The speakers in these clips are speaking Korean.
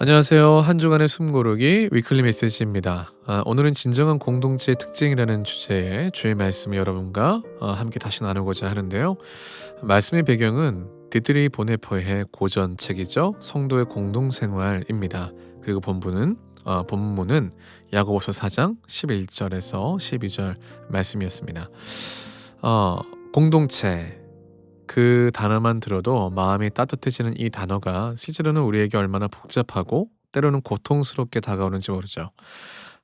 안녕하세요. 한 주간의 숨고르기 위클리 메시지입니다. 아, 오늘은 진정한 공동체의 특징이라는 주제의 주의 말씀을 여러분과 어, 함께 다시 나누고자 하는데요. 말씀의 배경은 디드리 보네퍼의 고전책이죠. 성도의 공동생활입니다. 그리고 본문은 어, 본문은 야고보서 4장 11절에서 12절 말씀이었습니다. 어, 공동체 그 단어만 들어도 마음이 따뜻해지는 이 단어가 실제로는 우리에게 얼마나 복잡하고 때로는 고통스럽게 다가오는지 모르죠.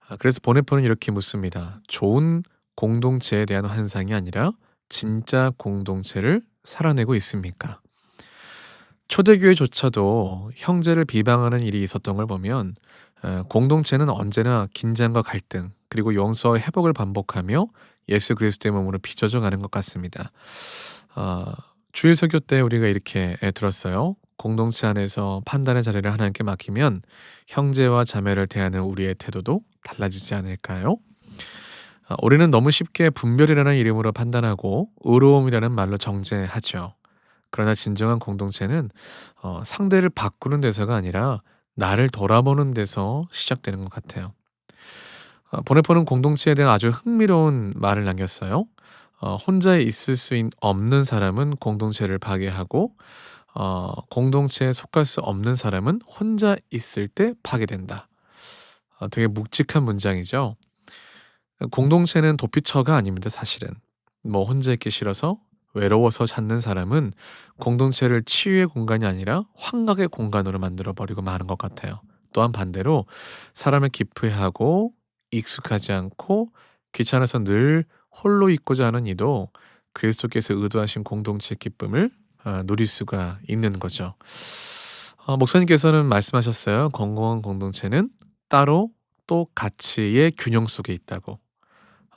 아, 그래서 보네포는 이렇게 묻습니다. 좋은 공동체에 대한 환상이 아니라 진짜 공동체를 살아내고 있습니까? 초대교회조차도 형제를 비방하는 일이 있었던 걸 보면 어, 공동체는 언제나 긴장과 갈등 그리고 용서와 회복을 반복하며 예수 그리스도의 몸으로 빚어져 가는 것 같습니다. 어, 주일 설교 때 우리가 이렇게 들었어요. 공동체 안에서 판단의 자리를 하나님께 맡기면 형제와 자매를 대하는 우리의 태도도 달라지지 않을까요? 아, 우리는 너무 쉽게 분별이라는 이름으로 판단하고 의로움이라는 말로 정죄하죠. 그러나 진정한 공동체는 어, 상대를 바꾸는 데서가 아니라 나를 돌아보는 데서 시작되는 것 같아요. 어, 보네포는 공동체에 대한 아주 흥미로운 말을 남겼어요. 어, 혼자 있을 수 있, 없는 사람은 공동체를 파괴하고 어, 공동체에 속할 수 없는 사람은 혼자 있을 때 파괴된다. 어, 되게 묵직한 문장이죠. 공동체는 도피처가 아닙니다, 사실은. 뭐 혼자 있기 싫어서 외로워서 찾는 사람은 공동체를 치유의 공간이 아니라 환각의 공간으로 만들어 버리고 마는 것 같아요. 또한 반대로 사람을 기프해하고 익숙하지 않고 귀찮아서 늘 홀로 있고자 하는 이도 그리스도께서 의도하신 공동체 기쁨을 어, 누릴 수가 있는 거죠. 어, 목사님께서는 말씀하셨어요. 건강한 공동체는 따로 또 가치의 균형 속에 있다고.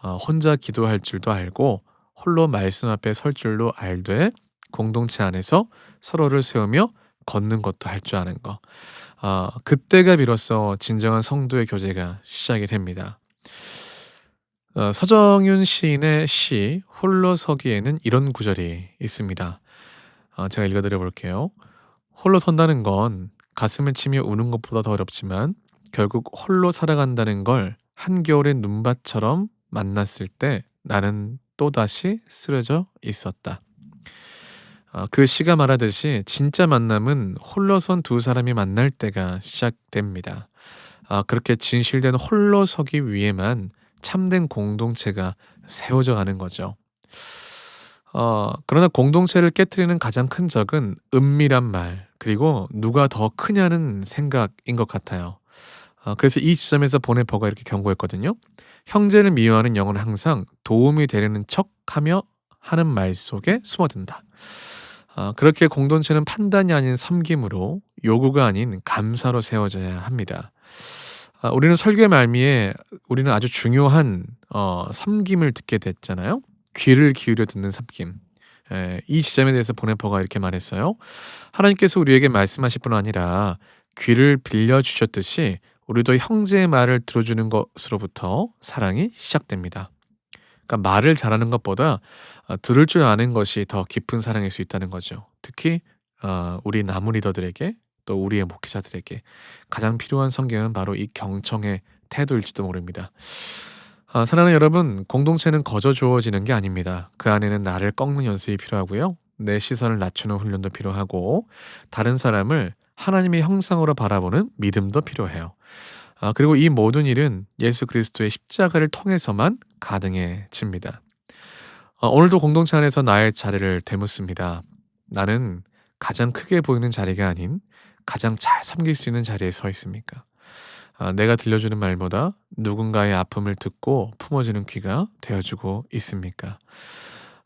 어, 혼자 기도할 줄도 알고 홀로 말씀 앞에 설 줄도 알되 공동체 안에서 서로를 세우며 걷는 것도 할 줄 아는 거. 어, 그때가 비로소 진정한 성도의 교제가 시작이 됩니다. 어, 서정윤 시인의 시 홀로 서기에는 이런 구절이 있습니다. 어, 제가 읽어드려 볼게요. 홀로 선다는 건 가슴을 치며 우는 것보다 더 어렵지만 결국 홀로 살아간다는 걸 한겨울의 눈밭처럼 만났을 때 나는 또다시 쓰러져 있었다. 어, 그 시가 말하듯이 진짜 만남은 홀로선 두 사람이 만날 때가 시작됩니다. 아, 그렇게 진실된 홀로 서기 위해만 참된 공동체가 세워져 가는 거죠. 어, 그러나 공동체를 깨뜨리는 가장 큰 적은 은밀한 말, 그리고 누가 더 크냐는 생각인 것 같아요. 어, 그래서 이 지점에서 보네퍼가 이렇게 경고했거든요. 형제를 미워하는 영은 항상 도움이 되려는 척 하며 하는 말 속에 숨어든다. 어, 그렇게 공동체는 판단이 아닌 섬김으로 요구가 아닌 감사로 세워져야 합니다. 아, 우리는 설교의 말미에 우리는 아주 중요한 어, 섬김을 듣게 됐잖아요. 귀를 기울여 듣는 섬김. 에, 이 지점에 대해서 보네퍼가 이렇게 말했어요. 하나님께서 우리에게 말씀하실 뿐 아니라 귀를 빌려 주셨듯이 우리도 형제의 말을 들어주는 것으로부터 사랑이 시작됩니다. 그러니까 말을 잘하는 것보다 어, 들을 줄 아는 것이 더 깊은 사랑일 수 있다는 거죠. 특히 어, 우리 나무 리더들에게 또 우리의 목회자들에게 가장 필요한 성경은 바로 이 경청의 태도일지도 모릅니다. 아, 사랑하는 여러분, 공동체는 거저 주어지는 게 아닙니다. 그 안에는 나를 꺾는 연습이 필요하고요. 내 시선을 낮추는 훈련도 필요하고, 다른 사람을 하나님의 형상으로 바라보는 믿음도 필요해요. 아, 그리고 이 모든 일은 예수 그리스도의 십자가를 통해서만 가능해집니다. 아, 오늘도 공동체 안에서 나의 자리를 되묻습니다. 나는 가장 크게 보이는 자리가 아닌 가장 잘 섬길 수 있는 자리에 서 있습니까? 아, 내가 들려주는 말보다 누군가의 아픔을 듣고 품어주는 귀가 되어주고 있습니까?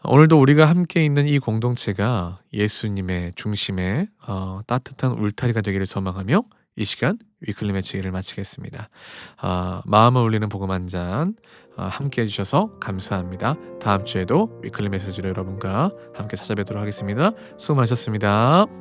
오늘도 우리가 함께 있는 이 공동체가 예수님의 중심에 어, 따뜻한 울타리가 되기를 소망하며 이 시간 위클리 매치기를 마치겠습니다. 어, 마음을 울리는 복음 한잔 어, 함께 해주셔서 감사합니다. 다음 주에도 위클리 메시지로 여러분과 함께 찾아뵙도록 하겠습니다. 수고 많으셨습니다.